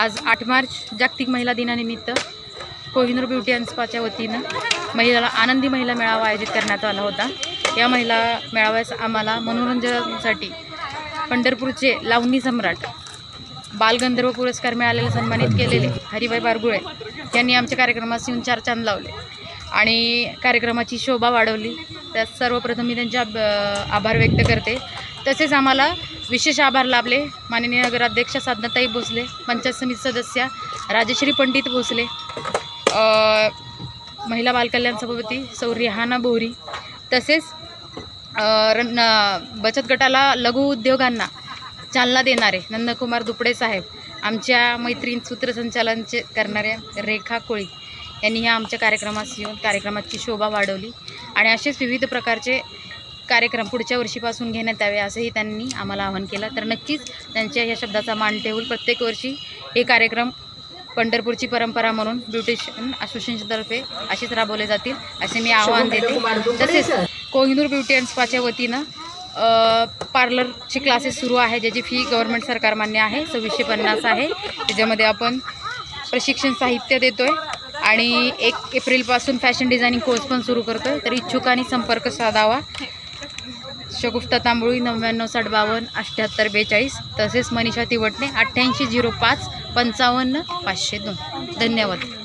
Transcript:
आज आठ मार्च जागतिक महिला दिनानिमित्त कोहिनूर ब्युटी अँड स्पाच्या वतीनं महिलाला आनंदी महिला मेळावा आयोजित करण्यात आला होता. या महिला मेळाव्यास आम्हाला मनोरंजनासाठी पंढरपूरचे लावणी सम्राट बालगंधर्व पुरस्कार मिळालेले सन्मानित केलेले हरिभाई बारगुळे यांनी आमच्या कार्यक्रमास येऊन चार चांद लावले आणि कार्यक्रमाची शोभा वाढवली. त्यात सर्वप्रथम मी त्यांचे आभार व्यक्त करते. तसेच आम्हाला विशेष आभार लाभले. माननीय नगराध्यक्ष साधनाताई भोसले पंचायत समिती सदस्या राजश्री पंडित भोसले महिला बालकल्याण सभापती सौ रिहाना बोरी तसेच रन बचत गटाला लघु उद्योगांना चालना देणारे नंदकुमार दुपडे साहेब आमच्या मैत्रीण सूत्रसंचालनचे करणाऱ्या रेखा कोळी यांनी ह्या आमच्या कार्यक्रमास येऊन कार्यक्रमाची शोभा वाढवली. आणि असेच विविध प्रकारचे कार्यक्रम पुढच्या वर्षीपासून घेण्यात यावे असंही त्यांनी आम्हाला आवाहन केलं. तर नक्कीच त्यांच्या ह्या शब्दाचा मान ठेवून प्रत्येक वर्षी हे कार्यक्रम पंढरपूरची परंपरा म्हणून ब्युटिशियन असोसिएशनतर्फे असेच राबवले जातील असे मी आवाहन देते. तसेच कोहिनूर ब्युटी अँड स्पाच्या वतीनं पार्लरचे क्लासेस सुरू आहे ज्याची फी गव्हर्नमेंट सरकार मान्य आहे सव्वीसशे पन्नास आहे. त्याच्यामध्ये आपण प्रशिक्षण साहित्य देतो आहे आणि एक एप्रिलपासून फॅशन डिझायनिंग कोर्स पण सुरू करतो आहे तर इच्छुकांनी संपर्क साधावा. शगुफ्ता तांबोळी नव्याण्णव साठ बावन्न अठ्ठ्याहत्तर बेचाळीस तसेच मनीषा तिवटणे अठ्ठ्याऐंशी झिरो पाच पंचावन्न पाचशे दोन. धन्यवाद.